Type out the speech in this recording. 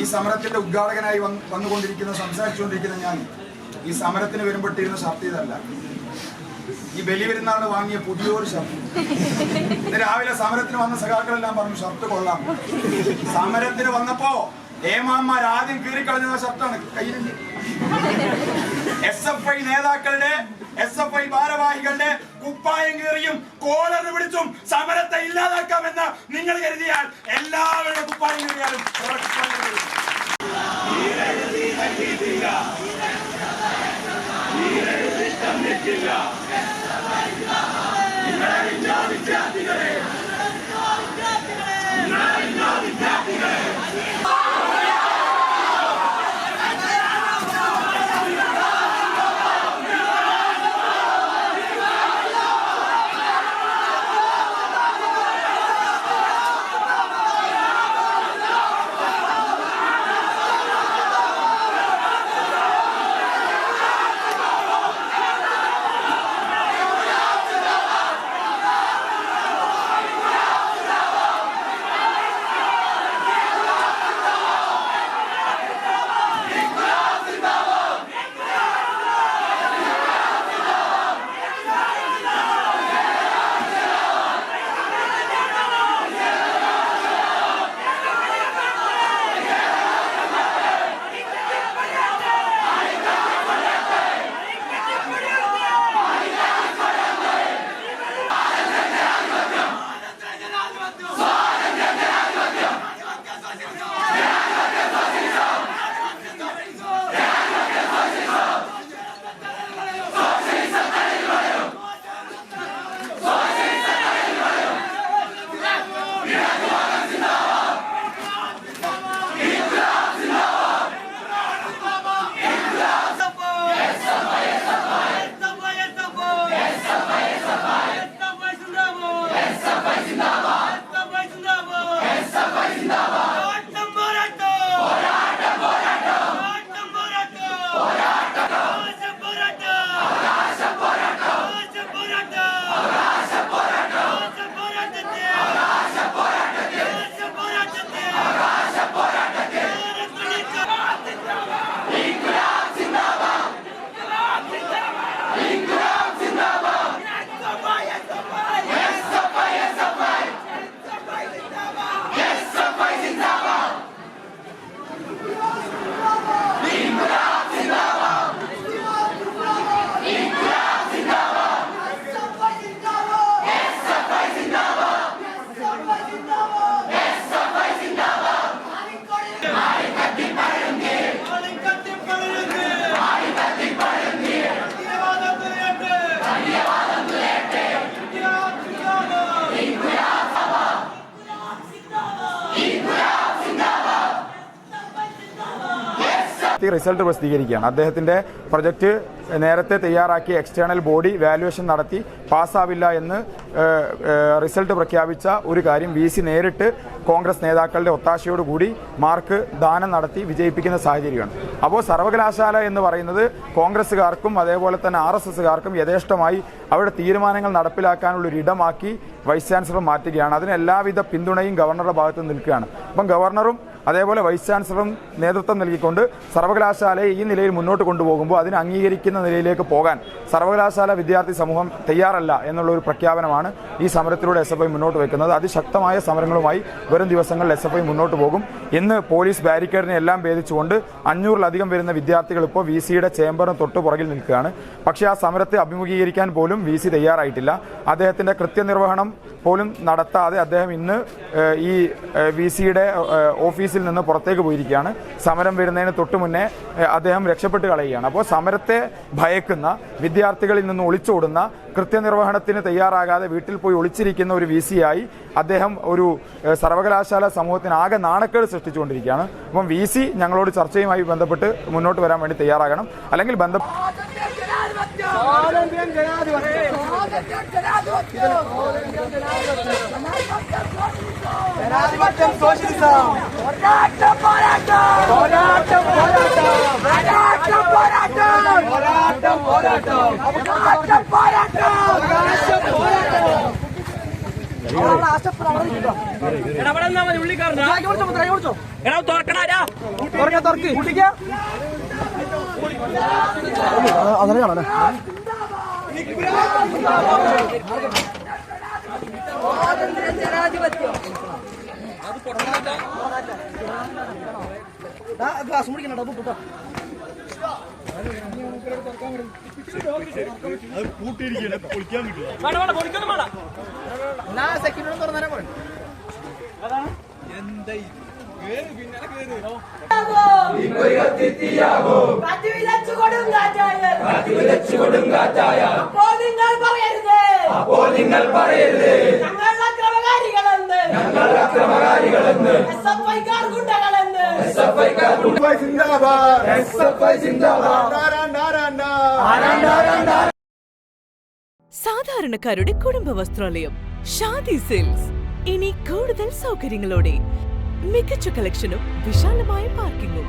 ഈ സമരത്തിന്റെ ഉദ്ഘാടകനായി വന്ന് വന്നുകൊണ്ടിരിക്കുന്ന സംസാരിച്ചുകൊണ്ടിരിക്കുന്ന ഞാൻ ഈ സമരത്തിന് വരുമ്പോട്ടിരുന്ന ഷർട്ട് ഇതല്ല. ഈ ബലി വരുന്നാണ് വാങ്ങിയ പുതിയൊരു ഷർട്ട് രാവിലെ സമരത്തിന് വന്ന സഖാക്കളെല്ലാം പറഞ്ഞു ഷർട്ട് കൊള്ളാം. സമരത്തിന് വന്നപ്പോ ഏമാന്മാർ ആദ്യം കീറിക്കളഞ്ഞ ഷർട്ടാണ്. കയ്യിൽ എസ് എഫ് ഐ നേതാക്കളുടെ എസ് എഫ് ഐ ഭാരവാഹികളുടെ കുപ്പായം കീറിയും കോളർ പിടിച്ചും സമരത്തെ ഇല്ലാതാക്കാമെന്ന് നിങ്ങൾ കരുതിയാൽ എല്ലാവരുടെ കുപ്പായം കീറിയാലും അവരുടെ ഈ റിസൾട്ട് പ്രസിദ്ധീകരിക്കുകയാണ്. അദ്ദേഹത്തിന്റെ പ്രൊജക്ട് നേരത്തെ തയ്യാറാക്കിയ എക്സ്റ്റേണൽ ബോഡി വാല്യുവേഷൻ നടത്തി പാസ്സാവില്ല എന്ന് റിസൾട്ട് പ്രഖ്യാപിച്ച ഒരു കാര്യം വി സി നേരിട്ട് കോൺഗ്രസ് നേതാക്കളുടെ ഒത്താശയോടുകൂടി മാർക്ക് ദാനം നടത്തി വിജയിപ്പിക്കുന്ന സാഹചര്യമാണ്. അപ്പോൾ സർവകലാശാല എന്ന് പറയുന്നത് കോൺഗ്രസ്സുകാർക്കും അതേപോലെ തന്നെ ആർ എസ് എസ്സുകാർക്കും യഥേഷ്ടമായി അവരുടെ തീരുമാനങ്ങൾ നടപ്പിലാക്കാനുള്ള ഒരു ഇടമാക്കി വൈസ് ചാൻസലർ മാറ്റുകയാണ്. അതിന് എല്ലാവിധ പിന്തുണയും ഗവർണറുടെ ഭാഗത്ത് നിൽക്കുകയാണ്. അപ്പം ഗവർണറും അതേപോലെ വൈസ് ചാൻസലറും നേതൃത്വം നൽകിക്കൊണ്ട് സർവകലാശാലയെ ഈ നിലയിൽ മുന്നോട്ട് കൊണ്ടുപോകുമ്പോൾ അതിനെ അംഗീകരിക്കുന്ന നിലയിലേക്ക് പോകാൻ സർവകലാശാല വിദ്യാർത്ഥി സമൂഹം തയ്യാറല്ല എന്നുള്ള ഒരു പ്രഖ്യാപനമാണ് ഈ സമരത്തിലൂടെ എസ് എഫ് ഐ മുന്നോട്ട് വെക്കുന്നത്. അതിശക്തമായ സമരങ്ങളുമായി വരും ദിവസങ്ങളിൽ എസ് എഫ് ഐ മുന്നോട്ട് പോകും. ഇന്ന് പോലീസ് ബാരിക്കേഡിനെ എല്ലാം ഭേദിച്ചുകൊണ്ട് അഞ്ഞൂറിലധികം വരുന്ന വിദ്യാർത്ഥികൾ ഇപ്പോൾ വി സിയുടെ ചേംബറിന് തൊട്ടു പുറകിൽ നിൽക്കുകയാണ്. പക്ഷേ ആ സമരത്തെ അഭിമുഖീകരിക്കാൻ പോലും വി സി തയ്യാറായിട്ടില്ല. അദ്ദേഹത്തിന്റെ കൃത്യനിർവഹണം പോലും നടത്താതെ അദ്ദേഹം ഇന്ന് ഈ വി സിയുടെ ഓഫീസിൽ നിന്ന് പുറത്തേക്ക് പോയിരിക്കുകയാണ്. സമരം വരുന്നതിന് തൊട്ട് മുന്നേ അദ്ദേഹം രക്ഷപ്പെട്ട് കളയുകയാണ്. അപ്പോൾ സമരത്തെ ഭയക്കുന്ന വിദ്യാർത്ഥികളിൽ നിന്ന് ഒളിച്ചോടുന്ന കൃത്യനിർവഹണത്തിന് തയ്യാറാകാതെ വീട്ടിൽ പോയി ഒളിച്ചിരിക്കുന്ന ഒരു വി ആയി അദ്ദേഹം ഒരു സർവകലാശാല സമൂഹത്തിന് ആകെ നാണക്കേട് സൃഷ്ടിച്ചുകൊണ്ടിരിക്കുകയാണ്. അപ്പം വി സി ഞങ്ങളോട് ചർച്ചയുമായി ബന്ധപ്പെട്ട് മുന്നോട്ട് വരാൻ വേണ്ടി തയ്യാറാകണം. അല്ലെങ്കിൽ ബന്ധ ജനാധിപത്യം സോഷ്യലിസം പോരാട്ടം പോരാട്ടം പോരാട്ടം പോരാട്ടം പോരാട്ടം പോരാട്ടം പോരാട്ടം പോരാട്ടം പോരാട്ടം നിൽക്കുക. മുദ്രാവാക്യം വിളിച്ചോ, മുദ്രാവാക്യം വിളിച്ചോ. തുറക്ക്, തുറക്ക്. പൂട്ടിക്ക. ആ, അങ്ങനെ കാണാം ഗ്ലാസ് മുടിക്കണ്ട ഡബ് കൂട്ടോ എന്നാ സെക്യൂരിറ്റി തുറന്നേരാൻ പറയും കാറ്റുവിതച്ചു കൊടുങ്കാറ്റായ അപ്പോൾ നിങ്ങൾ പറയരുത്. അപ്പോൾ നിങ്ങൾ പറയരുത്. ഞങ്ങൾ അക്രമകാരികളെന്ന്. ഞങ്ങൾ അക്രമകാരികളെന്ന്. എസ് എഫ് ഐക്കാർ ഗുണ്ടകളെന്ന്. എസ് എഫ് ഐക്കാർ സാധാരണക്കാരുടെ കുടുംബ വസ്ത്രാലയം ഷാദി സെൽസ് ഇനി കൂടുതൽ സൗകര്യങ്ങളോടെ മികച്ച കളക്ഷനും വിശാലമായ പാർക്കിങ്ങും.